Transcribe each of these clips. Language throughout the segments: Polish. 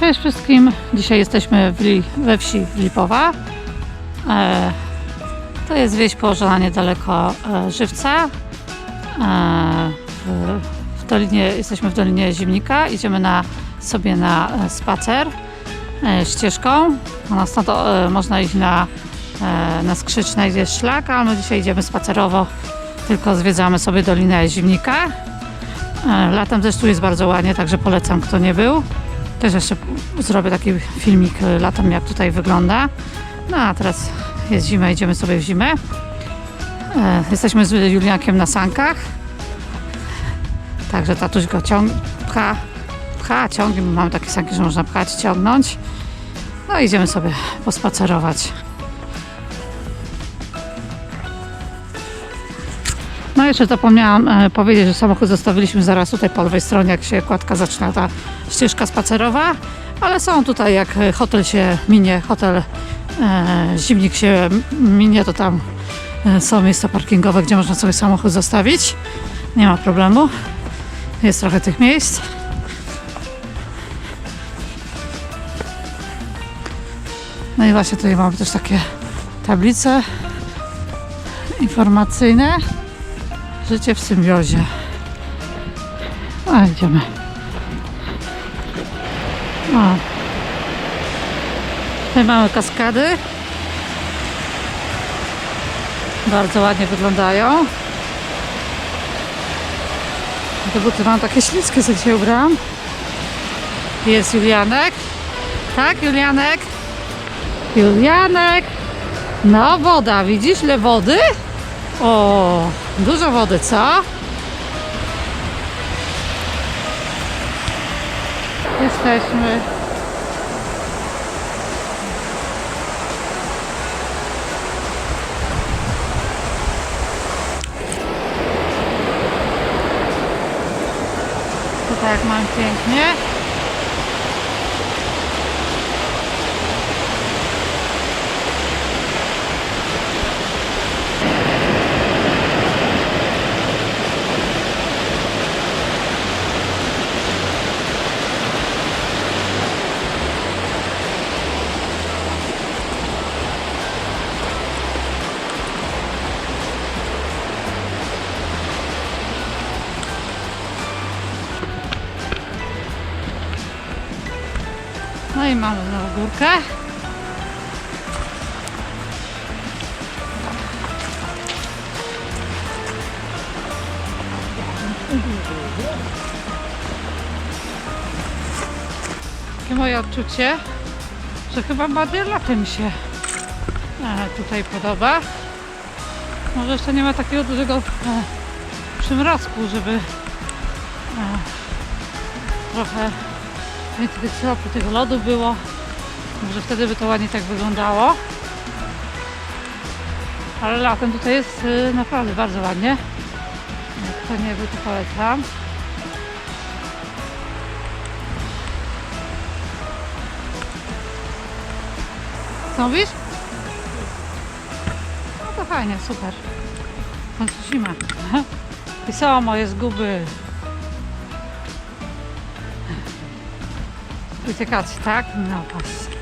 Cześć wszystkim. Dzisiaj jesteśmy we wsi Lipowa. E, to jest wieś położona niedaleko e, Żywca. E, w, dolinie, jesteśmy w Dolinie Zimnika. Idziemy na, sobie na spacer ścieżką. E, można iść na, na Skrzyczne, gdzie jest szlak, a my dzisiaj idziemy spacerowo. Tylko zwiedzamy sobie Dolinę Zimnika. Latem zresztą jest bardzo ładnie, także polecam, kto nie był. Też jeszcze zrobię taki filmik e, latem, jak tutaj wygląda. No a teraz jest zima, idziemy sobie w zimę. E, Jesteśmy z Juliankiem na sankach. Także tatuś go ciąg pcha, pcha, ciągnie. Mamy takie sanki, że można pchać, ciągnąć. No idziemy sobie pospacerować. No jeszcze zapomniałam e, powiedzieć, że samochód zostawiliśmy zaraz tutaj po lewej stronie, jak się kładka zaczyna ta ścieżka spacerowa, ale są tutaj, jak hotel się minie, hotel e, Zimnik się minie, to tam e, są miejsca parkingowe, gdzie można sobie samochód zostawić. Nie ma problemu. Jest trochę tych miejsc. No i właśnie tutaj mamy też takie tablice informacyjne. Życie w symbiozie. A idziemy. O. Tutaj mamy kaskady. Bardzo ładnie wyglądają. Te buty mam takie śliskie, co dzisiaj ubrałam. Jest Julianek. Tak, Julianek? Julianek. No, woda. Widzisz, ile wody? O, dużo wody, co? Jesteśmy. Tutaj jak mam pięknie. No i mamy znowu górkę. Takie moje odczucie, że chyba bardziej latem się e, tutaj podoba. Może jeszcze nie ma takiego dużego e, przymrozku, żeby e, trochę więcej tych syropu, tego lodu było. Może wtedy by to ładnie tak wyglądało. Ale latem tutaj jest y, naprawdę bardzo ładnie. Kto nie był, to polecam. Co mówisz? No to fajnie, super. W końcu zima. I są moje zguby. Uciekać, tak? No właśnie.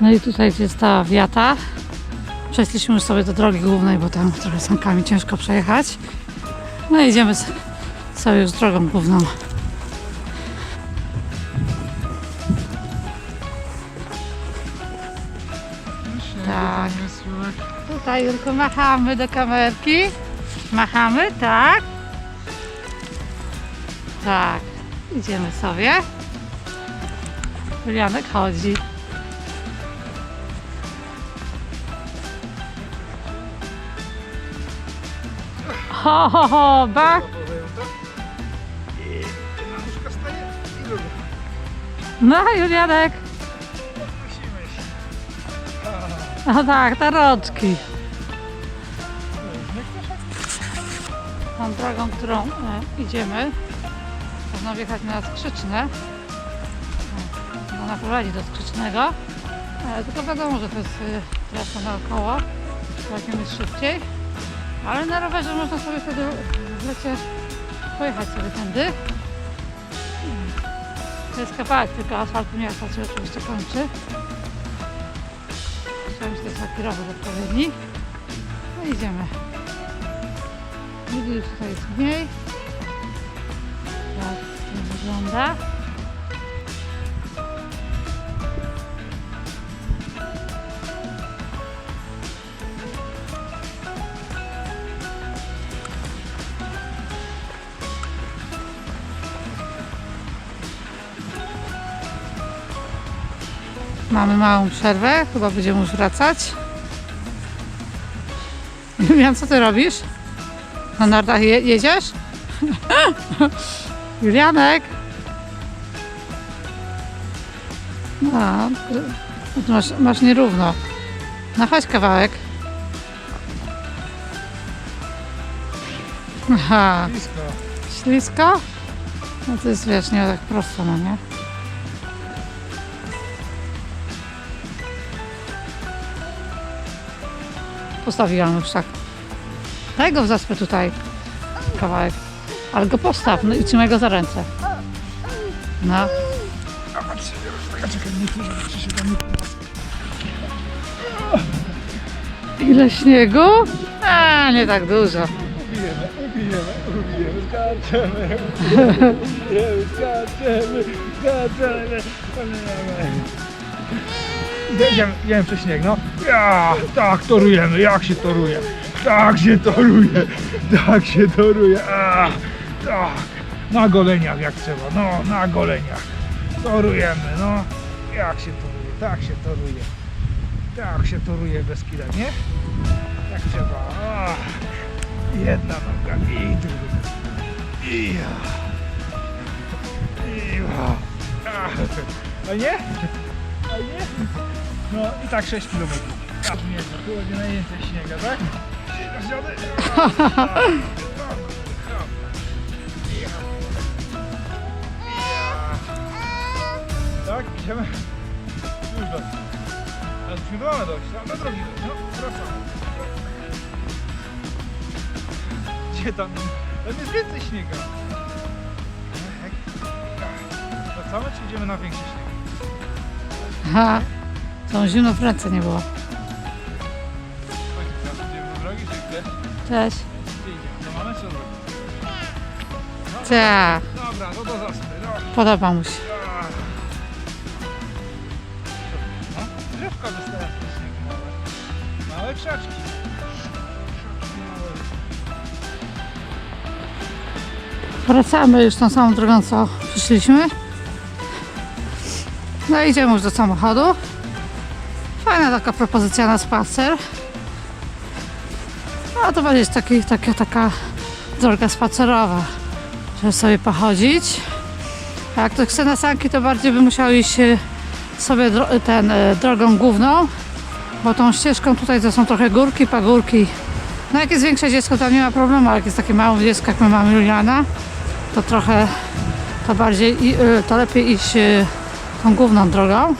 No i tutaj jest ta wiata. Przeszliśmy już sobie do drogi głównej, bo tam trochę sankami ciężko przejechać. No i idziemy sobie już drogą główną. Tutaj tylko machamy do kamerki. Machamy, tak? Tak. Idziemy sobie. Julianek chodzi. Ho, ho, ho, ba. Mamuszka staje i lubię. No, Julianek. No tak, te. Tą drogą, którą e, idziemy, można wjechać na Skrzyczne. Ona prowadzi do Skrzycznego. E, Tylko wiadomo, że to jest y, trasa naokoło, takiem jest szybciej. Ale na rowerze można sobie wtedy w lecie pojechać sobie tędy. To jest kawałek tylko asfaltu, nie asfalt się oczywiście kończy. To jest taki rower odpowiedni. No idziemy. Ludzi już tutaj jest mniej. Tak to wygląda. Mamy małą przerwę, chyba będziemy już wracać. Julian, co ty robisz? Na nartach je jedziesz? Julianek! No, masz, masz nierówno. No chodź kawałek. Aha, Blisko. ślisko? No to jest wiesz, nie tak prosto, no nie? Postawiłam już tak. Daj go w zaspę tutaj. Kawałek. Ale go postaw, no i trzymaj go za ręce. No. Ile śniegu? A, nie tak dużo. ubijemy, ubijemy, ubijemy, skaczemy, ubijemy, skaczemy, skaczemy, ubijemy. Jedziemy, jedziemy przez śnieg, no. Ja, tak, torujemy, jak się toruje. Tak się toruje, tak się toruje, a, tak. Na goleniach jak trzeba, no, na goleniach. Torujemy, no. Jak się toruje, tak się toruje. Tak się toruje bez kila, nie? Jak trzeba. A, jedna noga i druga. I ja. I ja. A nie? A nie? No i tak 6 km. Tak nie, tu będzie najwięcej śniega, tak? Tak, idziemy. Już do. Teraz musimy do mamy dojść, tak? do drogi dojść, no, wracamy. Gdzie tam? Tam jest więcej śniega. Wracamy czy idziemy na większy śnieg? Ha, tą zimno ręce nie było. Cześć. Tak, Dobra, no do zaspy, podoba mu się. Drzewka śniegu małe. Małe krzaczki. Wracamy już tą samą drogą, co przyszliśmy. No idziemy już do samochodu. Fajna taka propozycja na spacer. A to będzie taki, taka, taka droga spacerowa, żeby sobie pochodzić. A jak ktoś chce na sanki, to bardziej by musiał iść e, sobie dro- ten, e, drogą główną, bo tą ścieżką tutaj to są trochę górki, pagórki. No jak jest większe dziecko, to nie ma problemu, ale jak jest takie małe dziecko, jak my mamy Juliana, to trochę to bardziej to lepiej iść tą główną drogą.